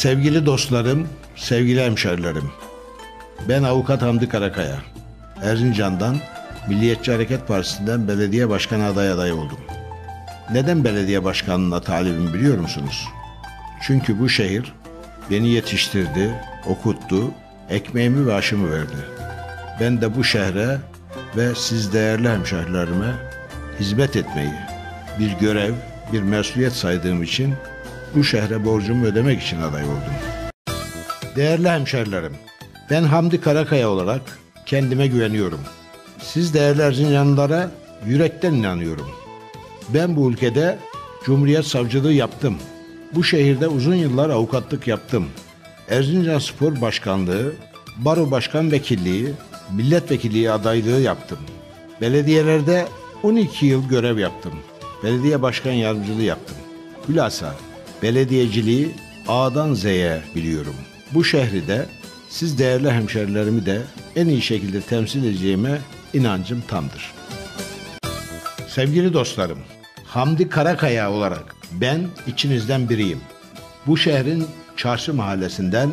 Sevgili dostlarım, sevgili hemşerilerim. Ben avukat Hamdi Karakaya. Erzincan'dan Milliyetçi Hareket Partisi'nden belediye başkanı aday aday oldum. Neden belediye başkanlığına talibim biliyor musunuz? Çünkü bu şehir beni yetiştirdi, okuttu, ekmeğimi ve aşımı verdi. Ben de bu şehre ve siz değerli hemşehrilerime hizmet etmeyi bir görev, bir mesuliyet saydığım için bu şehre borcumu ödemek için aday oldum. Değerli hemşerilerim, ben Hamdi Karakaya olarak kendime güveniyorum. Siz değerli Erzincanlılara yürekten inanıyorum. Ben bu ülkede Cumhuriyet Savcılığı yaptım. Bu şehirde uzun yıllar avukatlık yaptım. Erzincan Spor Başkanlığı, Baro Başkan Vekilliği, Milletvekilliği adaylığı yaptım. Belediyelerde 12 yıl görev yaptım. Belediye başkan yardımcılığı yaptım. Hülasa belediyeciliği A'dan Z'ye biliyorum. Bu şehri de siz değerli hemşerilerimi de en iyi şekilde temsil edeceğime inancım tamdır. Sevgili dostlarım, Hamdi Karakaya olarak ben içinizden biriyim. Bu şehrin Çarşı Mahallesi'nden,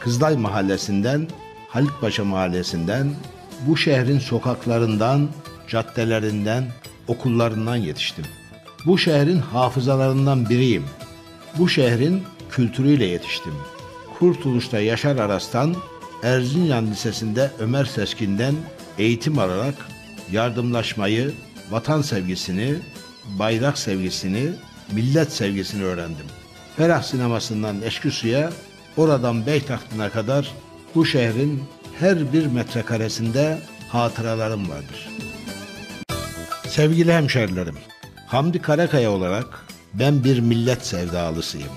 Kızılay Mahallesi'nden, Halitpaşa Mahallesi'nden, bu şehrin sokaklarından, caddelerinden, okullarından yetiştim. Bu şehrin hafızalarından biriyim. Bu şehrin kültürüyle yetiştim. Kurtuluş'ta Yaşar Aras'tan, Erzincan Lisesi'nde Ömer Seskin'den eğitim alarak yardımlaşmayı, vatan sevgisini, bayrak sevgisini, millet sevgisini öğrendim. Ferah sinemasından Eşküsü'ye, oradan Beytahtına kadar bu şehrin her bir metrekaresinde hatıralarım vardır. Sevgili hemşerilerim, Hamdi Karakaya olarak ben bir millet sevdalısıyım.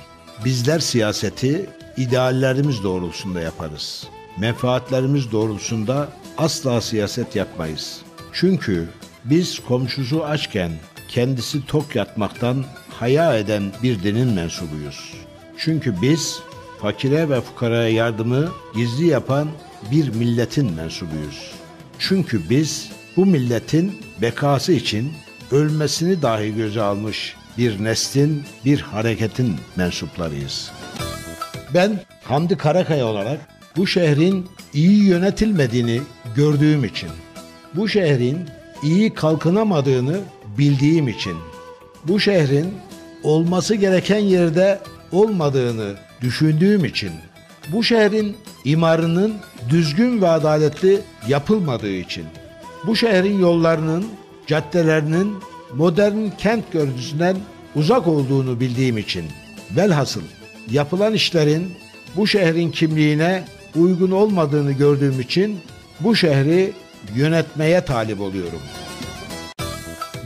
Bizler siyaseti ideallerimiz doğrultusunda yaparız. Menfaatlerimiz doğrultusunda asla siyaset yapmayız. Çünkü biz komşusu açken kendisi tok yatmaktan haya eden bir dinin mensubuyuz. Çünkü biz fakire ve fukaraya yardımı gizli yapan bir milletin mensubuyuz. Çünkü biz bu milletin bekası için ölmesini dahi göze almış bir neslin, bir hareketin mensuplarıyız. Ben Hamdi Karakaya olarak bu şehrin iyi yönetilmediğini gördüğüm için, bu şehrin iyi kalkınamadığını bildiğim için, bu şehrin olması gereken yerde olmadığını düşündüğüm için, bu şehrin imarının düzgün ve adaletli yapılmadığı için, bu şehrin yollarının, caddelerinin modern kent görüntüsünden uzak olduğunu bildiğim için, velhasıl yapılan işlerin bu şehrin kimliğine uygun olmadığını gördüğüm için bu şehri yönetmeye talip oluyorum.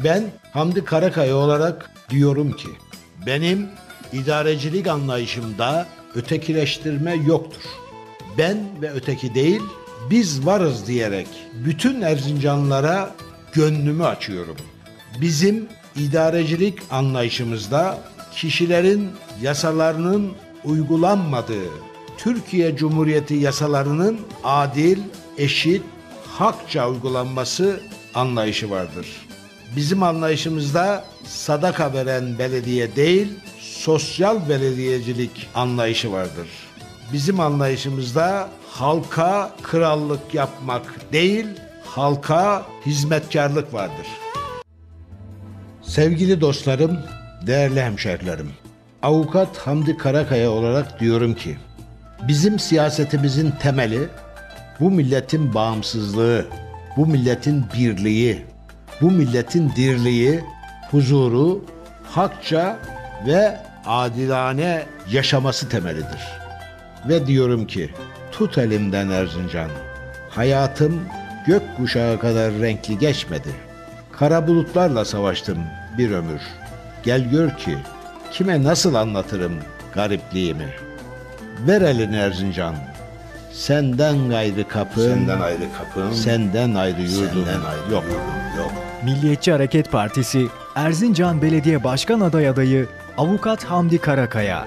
Ben Hamdi Karakaya olarak diyorum ki benim idarecilik anlayışımda ötekileştirme yoktur. Ben ve öteki değil biz varız diyerek bütün Erzincanlılara gönlümü açıyorum. Bizim idarecilik anlayışımızda kişilerin yasalarının uygulanmadığı, Türkiye Cumhuriyeti yasalarının adil, eşit, hakça uygulanması anlayışı vardır. Bizim anlayışımızda sadaka veren belediye değil, sosyal belediyecilik anlayışı vardır. Bizim anlayışımızda halka krallık yapmak değil, halka hizmetkarlık vardır. Sevgili dostlarım, değerli hemşerilerim. Avukat Hamdi Karakaya olarak diyorum ki, bizim siyasetimizin temeli bu milletin bağımsızlığı, bu milletin birliği, bu milletin dirliği, huzuru, hakça ve adilane yaşaması temelidir. Ve diyorum ki, tut elimden Erzincan. Hayatım gök kuşağı kadar renkli geçmedi. Kara bulutlarla savaştım bir ömür. Gel gör ki kime nasıl anlatırım garipliğimi. Ver elini Erzincan. Senden gayrı kapım, Senden ayrı kapım, senden ayrı yurdum senden ayrı yok. yurdum yok. Milliyetçi Hareket Partisi Erzincan Belediye Başkan Aday adayı Avukat Hamdi Karakaya.